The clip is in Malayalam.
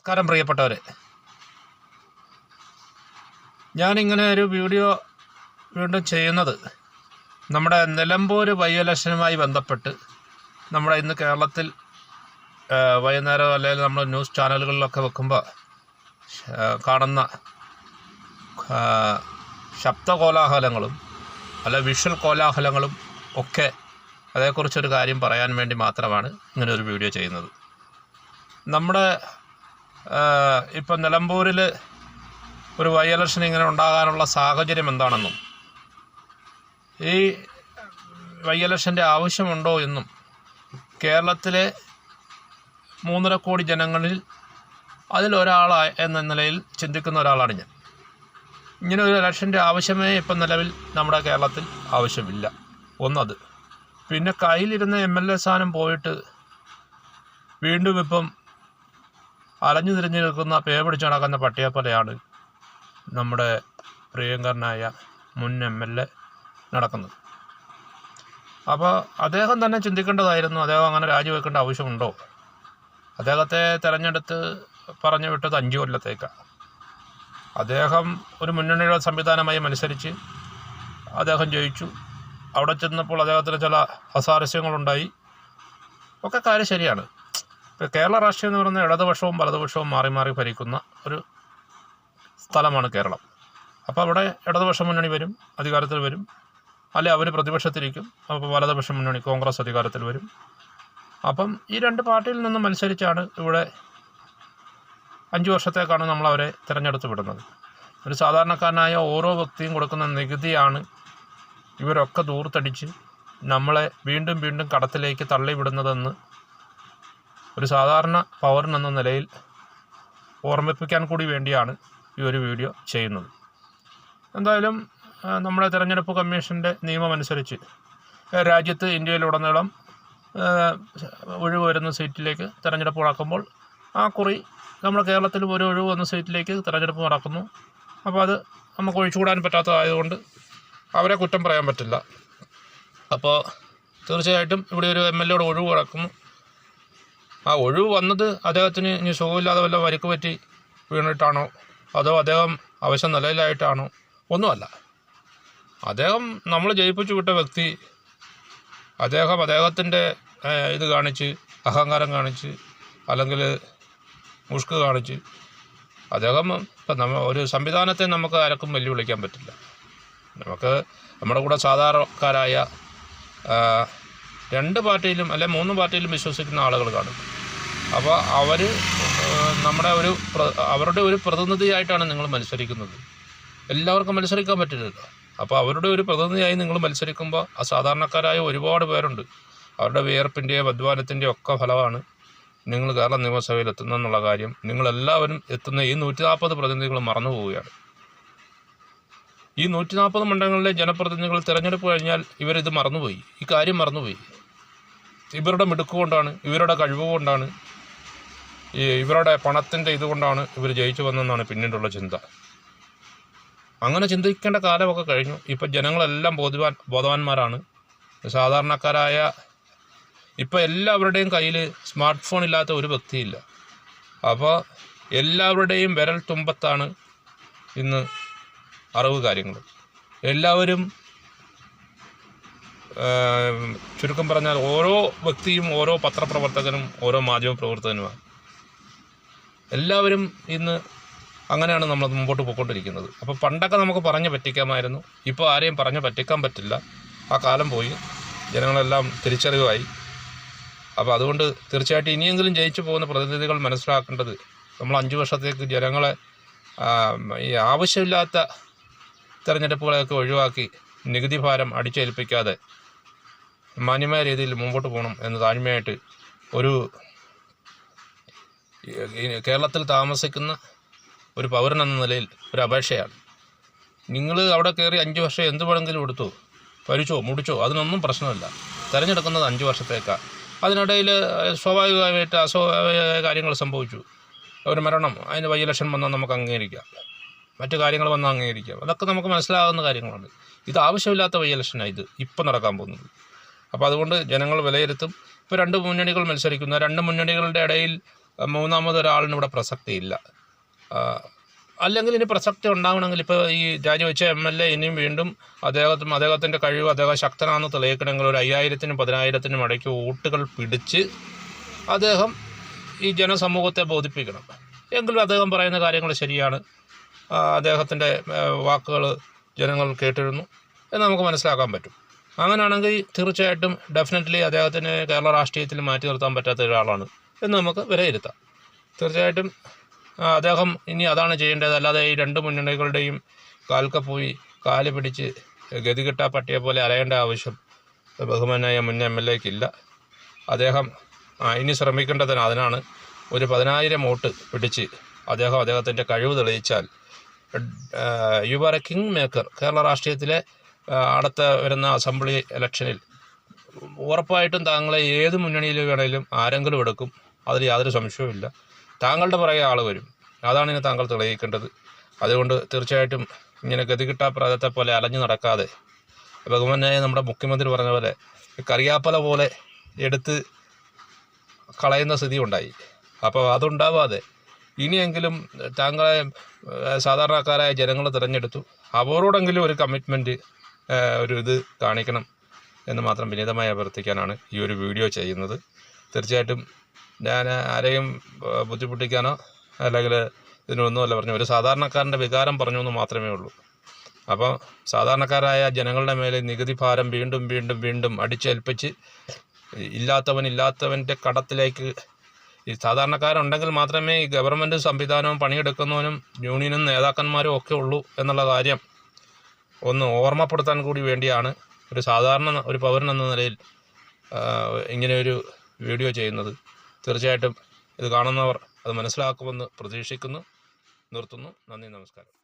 നമസ്കാരം പ്രിയപ്പെട്ടവരെ. ഞാനിങ്ങനെ ഒരു വീഡിയോ വീണ്ടും ചെയ്യുന്നത് നമ്മുടെ നിലമ്പൂർ ബൈ ഇലക്ഷനുമായി ബന്ധപ്പെട്ട് നമ്മുടെ ഇന്ന് കേരളത്തിൽ വൈകുന്നേരം അല്ലെങ്കിൽ നമ്മൾ ന്യൂസ് ചാനലുകളിലൊക്കെ വെക്കുമ്പോൾ കാണുന്ന ശബ്ദ കോലാഹലങ്ങളും അല്ല വിഷ്വൽ കോലാഹലങ്ങളും ഒക്കെ അതേക്കുറിച്ചൊരു കാര്യം പറയാൻ വേണ്ടി മാത്രമാണ് ഇങ്ങനൊരു വീഡിയോ ചെയ്യുന്നത്. നമ്മുടെ ഇപ്പം നിലമ്പൂരിൽ ഒരു ഇലക്ഷൻ ഇങ്ങനെ ഉണ്ടാകാനുള്ള സാഹചര്യം എന്താണെന്നും? ഈ ഇലക്ഷന്റെ ആവശ്യമുണ്ടോ എന്നും കേരളത്തിലെ മൂന്നര കോടി ജനങ്ങളിൽ അതിലൊരാളായി എന്ന നിലയിൽ ചിന്തിക്കുന്ന ഒരാളാണ് ഞാൻ. ഇങ്ങനെ ഒരു ഇലക്ഷന്റെ ആവശ്യമേ ഇപ്പം നിലവിൽ നമ്മുടെ കേരളത്തിൽ ആവശ്യമില്ല. ഒന്നത്. പിന്നെ കയ്യിലിരുന്ന എം എൽ എ സ്ഥാനം പോയിട്ട് വീണ്ടും ഇപ്പം അലഞ്ഞു തിരിഞ്ഞു നിൽക്കുന്ന പേ പിടിച്ചു നടക്കുന്ന പട്ടിയെപ്പോലെയാണ് നമ്മുടെ പ്രിയങ്കരനായ മുൻ എം എൽ എ നടക്കുന്നത്. അപ്പോൾ അദ്ദേഹം തന്നെ ചിന്തിക്കേണ്ടതായിരുന്നു അദ്ദേഹം അങ്ങനെ രാജിവെക്കേണ്ട ആവശ്യമുണ്ടോ? അദ്ദേഹത്തെ തിരഞ്ഞെടുത്ത് പറഞ്ഞു വിട്ടത് അഞ്ച് കൊല്ലത്തേക്കാണ് അദ്ദേഹം ഒരു മുന്നണിയുടെ സംവിധാനമായി മത്സരിച്ച് അദ്ദേഹം ജയിച്ചു. അവിടെ ചെന്നപ്പോൾ അദ്ദേഹത്തിന് ചില അസാരസ്യങ്ങളുണ്ടായി. ഒക്കെ കാര്യം ശരിയാണ്. കേരള രാഷ്ട്രീയം എന്ന് പറയുന്നത് ഇടതുപക്ഷവും വലതുപക്ഷവും മാറി മാറി ഭരിക്കുന്ന ഒരു സ്ഥലമാണ് കേരളം. അപ്പോൾ അവിടെ ഇടതുപക്ഷ മുന്നണി വരും അധികാരത്തിൽ വരും. അല്ലെ അവർ പ്രതിപക്ഷത്തിരിക്കും അപ്പോൾ വലതുപക്ഷ മുന്നണി കോൺഗ്രസ് അധികാരത്തിൽ വരും. അപ്പം ഈ രണ്ട് പാർട്ടിയിൽ നിന്നും മത്സരിച്ചാണ് ഇവിടെ അഞ്ച് വർഷത്തേക്കാണ് നമ്മൾ അവരെ തിരഞ്ഞെടുത്ത് വിടുന്നത്. ഒരു സാധാരണക്കാരനായ ഓരോ വ്യക്തിയും കൊടുക്കുന്ന നികുതിയാണ് ഇവരൊക്കെ ദൂർത്തടിച്ച് നമ്മളെ വീണ്ടും വീണ്ടും കടത്തിലേക്ക് തള്ളിവിടുന്നതെന്ന് ഒരു സാധാരണ പൗരൻ എന്ന നിലയിൽ ഓർമ്മിപ്പിക്കാൻ കൂടി വേണ്ടിയാണ് ഈ ഒരു വീഡിയോ ചെയ്യുന്നത്. എന്തായാലും നമ്മുടെ തിരഞ്ഞെടുപ്പ് കമ്മീഷന്റെ നിയമമനുസരിച്ച് രാജ്യത്ത് ഇന്ത്യയിലുടനീളം ഒഴിവ് വരുന്ന സീറ്റിലേക്ക് തിരഞ്ഞെടുപ്പ് നടക്കുമ്പോൾ ആ കുറി നമ്മുടെ കേരളത്തിലും ഒരു ഒഴിവ് വന്ന സീറ്റിലേക്ക് തിരഞ്ഞെടുപ്പ് നടക്കുന്നു. അപ്പോൾ അത് നമുക്ക് ഒഴിച്ചുകൂടാൻ പറ്റാത്തതായതുകൊണ്ട് അവരെ കുറ്റം പറയാൻ പറ്റില്ല. അപ്പോൾ തീർച്ചയായിട്ടും ഇവിടെ ഒരു എം എൽ എയുടെ ഒഴിവ് കിടക്കുന്നു. ആ ഒഴിവ് വന്നത് അദ്ദേഹത്തിന് ഇനി സുഖമില്ലാതെ വല്ല വരിക്ക് പറ്റി വീണിട്ടാണോ? അതോ അദ്ദേഹം അവശ്യ നിലയിലായിട്ടാണോ? ഒന്നുമല്ല. അദ്ദേഹം നമ്മൾ ജയിപ്പിച്ചു വിട്ട വ്യക്തി അദ്ദേഹം അദ്ദേഹത്തിന്റെ ഇത് കാണിച്ച് അഹങ്കാരം കാണിച്ച് അല്ലെങ്കിൽ മുഷ്ക് കാണിച്ച് അദ്ദേഹം ഇപ്പം നമ്മ ഒരു സംവിധാനത്തെ നമുക്ക് ആർക്കും വെല്ലുവിളിക്കാൻ പറ്റില്ല. നമുക്ക് നമ്മുടെ കൂടെ സാധാരണക്കാരായ രണ്ട് പാർട്ടിയിലും അല്ലെ മൂന്ന് പാർട്ടിയിലും വിശ്വസിക്കുന്ന ആളുകൾ കാണും. അപ്പോൾ അവർ നമ്മുടെ ഒരു അവരുടെ ഒരു പ്രതിനിധിയായിട്ടാണ് നിങ്ങൾ മത്സരിക്കുന്നത്. എല്ലാവർക്കും മത്സരിക്കാൻ പറ്റില്ലല്ലോ. അപ്പോൾ അവരുടെ ഒരു പ്രതിനിധിയായി നിങ്ങൾ മത്സരിക്കുമ്പോൾ ആ സാധാരണക്കാരായ ഒരുപാട് പേരുണ്ട്. അവരുടെ വിയർപ്പിന്റെയോ അധ്വാനത്തിന്റെയോ ഒക്കെ ഫലമാണ് നിങ്ങൾ കേരള നിയമസഭയിൽ എത്തുന്നെന്നുള്ള കാര്യം. നിങ്ങളെല്ലാവരും എത്തുന്ന ഈ നൂറ്റി നാൽപ്പത് പ്രതിനിധികൾ മറന്നു പോവുകയാണ്. ഈ നൂറ്റി നാൽപ്പത് മണ്ഡലങ്ങളിലെ ജനപ്രതിനിധികൾ തിരഞ്ഞെടുപ്പ് കഴിഞ്ഞാൽ ഇവരിത് മറന്നുപോയി. ഈ കാര്യം മറന്നുപോയി. ഇവരുടെ മിടുക്ക് കൊണ്ടാണ് ഇവരുടെ കഴിവ് കൊണ്ടാണ് ഈ ഇവരുടെ പണത്തിന്റെ ഇതുകൊണ്ടാണ് ഇവർ ജയിച്ചു വന്നതെന്നാണ് പിന്നീടുള്ള ചിന്ത. അങ്ങനെ ചിന്തിക്കേണ്ട കാലമൊക്കെ കഴിഞ്ഞു. ഇപ്പം ജനങ്ങളെല്ലാം ബോധവാൻ ബോധവാന്മാരാണ്. സാധാരണക്കാരായ ഇപ്പം എല്ലാവരുടെയും കയ്യിൽ സ്മാർട്ട് ഫോൺ ഇല്ലാത്ത ഒരു വ്യക്തിയില്ല. അപ്പോൾ എല്ലാവരുടെയും വിരൽ തുമ്പത്താണ് ഇന്ന് അറിവ് കാര്യങ്ങൾ എല്ലാവരും ചുരുക്കം പറഞ്ഞാൽ ഓരോ വ്യക്തിയും ഓരോ പത്രപ്രവർത്തകനും ഓരോ മാധ്യമ പ്രവർത്തകനുമാണ് എല്ലാവരും ഇന്ന് അങ്ങനെയാണ് നമ്മൾ മുമ്പോട്ട് പോയിക്കൊണ്ടിരിക്കുന്നത്. അപ്പോൾ പണ്ടൊക്കെ നമുക്ക് പറഞ്ഞ് പറ്റിക്കാമായിരുന്നു. ഇപ്പോൾ ആരെയും പറഞ്ഞ് പറ്റിക്കാൻ പറ്റില്ല. ആ കാലം പോയി. ജനങ്ങളെല്ലാം തിരിച്ചറിവായി. അപ്പോൾ അതുകൊണ്ട് തീർച്ചയായിട്ടും ഇനിയെങ്കിലും ജയിച്ചു പോകുന്ന പ്രതിനിധികൾ മനസ്സിലാക്കേണ്ടത് നമ്മൾ അഞ്ച് വർഷത്തേക്ക് ജനങ്ങളെ ഈ ആവശ്യമില്ലാത്ത തെരഞ്ഞെടുപ്പുകളെയൊക്കെ ഒഴിവാക്കി നികുതി ഭാരം അടിച്ചേൽപ്പിക്കാതെ മാന്യമായ രീതിയിൽ മുമ്പോട്ട് പോകണം എന്ന് താഴ്മയായിട്ട് ഒരു കേരളത്തിൽ താമസിക്കുന്ന ഒരു പൗരൻ എന്ന നിലയിൽ ഒരു അപേക്ഷയാണ്. നിങ്ങൾ അവിടെ കയറി അഞ്ച് വർഷം എന്ത് വേണമെങ്കിലും എടുത്തു ഭരിച്ചോ മുടിച്ചോ അതിനൊന്നും പ്രശ്നമില്ല. തിരഞ്ഞെടുക്കുന്നത് അഞ്ച് വർഷത്തേക്കാണ് അതിനിടയിൽ സ്വാഭാവികമായിട്ട് അസ്വാഭാവിക കാര്യങ്ങൾ സംഭവിച്ചു. ഒരു മരണം അതിന് വൈ ഇലക്ഷൻ വന്നാൽ നമുക്ക് അംഗീകരിക്കാം. മറ്റു കാര്യങ്ങൾ വന്നാൽ അംഗീകരിക്കാം. അതൊക്കെ നമുക്ക് മനസ്സിലാകുന്ന കാര്യങ്ങളാണ്. ഇത് ആവശ്യമില്ലാത്ത വൈ ഇലക്ഷനാണ് ഇത്. ഇപ്പം നടക്കാൻ പോകുന്നത്. അപ്പോൾ അതുകൊണ്ട് ജനങ്ങൾ വിലയിരുത്തും. ഇപ്പോൾ രണ്ട് മുന്നണികൾ മത്സരിക്കുന്നു. രണ്ട് മുന്നണികളുടെ ഇടയിൽ മൂന്നാമതൊരാളിന് ഇവിടെ പ്രസക്തിയില്ല അല്ലെങ്കിൽ ഇനി പ്രസക്തി ഉണ്ടാവണമെങ്കിൽ ഇപ്പോൾ ഈ രാജിവെച്ച എം എൽ എ ഇനിയും വീണ്ടും അദ്ദേഹത്തിന് അദ്ദേഹത്തിന്റെ കഴിവ് അദ്ദേഹം ശക്തനാണെന്ന് തെളിയിക്കണമെങ്കിൽ ഒരു അയ്യായിരത്തിനും പതിനായിരത്തിനും ഇടയ്ക്ക് വോട്ടുകൾ പിടിച്ച് അദ്ദേഹം ഈ ജനസമൂഹത്തെ ബോധിപ്പിക്കണം. എങ്കിലും അദ്ദേഹം പറയുന്ന കാര്യങ്ങൾ ശരിയാണ്. അദ്ദേഹത്തിന്റെ വാക്കുകൾ ജനങ്ങൾ കേട്ടിരുന്നു. എന്ന് നമുക്ക് മനസ്സിലാക്കാൻ പറ്റും. അങ്ങനെയാണെങ്കിൽ തീർച്ചയായിട്ടും ഡെഫിനറ്റ്ലി അദ്ദേഹത്തിന് കേരള രാഷ്ട്രീയത്തിൽ മാറ്റി നിർത്താൻ പറ്റാത്ത ഒരാളാണ് എന്ന് നമുക്ക് വിലയിരുത്താം. തീർച്ചയായിട്ടും അദ്ദേഹം ഇനി അതാണ് ചെയ്യേണ്ടത്. അല്ലാതെ ഈ രണ്ട് മുന്നണികളുടെയും കാൽക്ക പോയി കാൽ പിടിച്ച് ഗതികിട്ട പട്ടിയെ പോലെ അലയേണ്ട ആവശ്യം ബഹുമാനായ മുൻ എം എൽ എക്കില്ല. അദ്ദേഹം ഇനി ശ്രമിക്കേണ്ടതിന് അതിനാണ് ഒരു പതിനായിരം വോട്ട് പിടിച്ച് അദ്ദേഹം അദ്ദേഹത്തിന്റെ കഴിവ് തെളിയിച്ചാൽ you are a king maker Kerala രാഷ്ട്രീയത്തിലെ അടുത്ത വരുന്ന അസംബ്ലി ഇലക്ഷനിൽ ഉറപ്പായിട്ടും താങ്കളെ ഏത് മുന്നണിയിൽ വേണേലും ആരെങ്കിലും എടുക്കും. അതിൽ യാതൊരു സംശയവുമില്ല താങ്കളുടെ പുറകെ ആൾ വരും. അതാണ് ഇനി താങ്കൾ തെളിയിക്കേണ്ടത്. അതുകൊണ്ട് തീർച്ചയായിട്ടും ഇങ്ങനെ ഗതികിട്ടാ പ്രാതത്തെ പോലെ അലഞ്ഞു നടക്കാതെ ബഹുമാനായ നമ്മുടെ മുഖ്യമന്ത്രി പറഞ്ഞ പോലെ കറിയാപ്പല പോലെ എടുത്ത് കളയുന്ന സ്ഥിതി ഉണ്ടായി. അപ്പോൾ അതുണ്ടാവാതെ ഇനിയെങ്കിലും താങ്കളെ സാധാരണക്കാരായ ജനങ്ങൾ തിരഞ്ഞെടുത്തു. അവരോടെങ്കിലും ഒരു കമ്മിറ്റ്മെന്റ് ഒരു ഇത് കാണിക്കണം എന്ന് മാത്രം വിനീതമായി അഭ്യർത്ഥിക്കാനാണ് ഈ ഒരു വീഡിയോ ചെയ്യുന്നത്. തീർച്ചയായിട്ടും ഞാൻ ആരെയും ബുദ്ധിമുട്ടിക്കാനോ അല്ലെങ്കിൽ ഇതിനൊന്നുമല്ല പറഞ്ഞു. ഒരു സാധാരണക്കാരന്റെ വികാരം പറഞ്ഞു എന്ന് മാത്രമേ ഉള്ളൂ. അപ്പോൾ സാധാരണക്കാരായ ജനങ്ങളുടെ മേലെ നികുതി ഭാരം വീണ്ടും വീണ്ടും വീണ്ടും അടിച്ചേൽപ്പിച്ച് ഇല്ലാത്തവൻ ഇല്ലാത്തവന്റെ കടത്തിലേക്ക് ഈ സാധാരണക്കാരുണ്ടെങ്കിൽ മാത്രമേ ഈ ഗവൺമെന്റ് സംവിധാനവും പണിയെടുക്കുന്നവനും യൂണിയനും നേതാക്കന്മാരും ഒക്കെ ഉള്ളൂ എന്നുള്ള കാര്യം ഒന്ന് ഓർമ്മപ്പെടുത്താൻ കൂടി വേണ്ടിയാണ് ഒരു സാധാരണ ഒരു പൗരൻ എന്ന നിലയിൽ ഇങ്ങനെയൊരു വീഡിയോ ചെയ്യുന്നത്. തീർച്ചയായിട്ടും ഇത് കാണുന്നവർ അത് മനസ്സിലാക്കുമെന്ന് പ്രതീക്ഷിക്കുന്നു. നിർത്തുന്നു. നന്ദി നമസ്കാരം.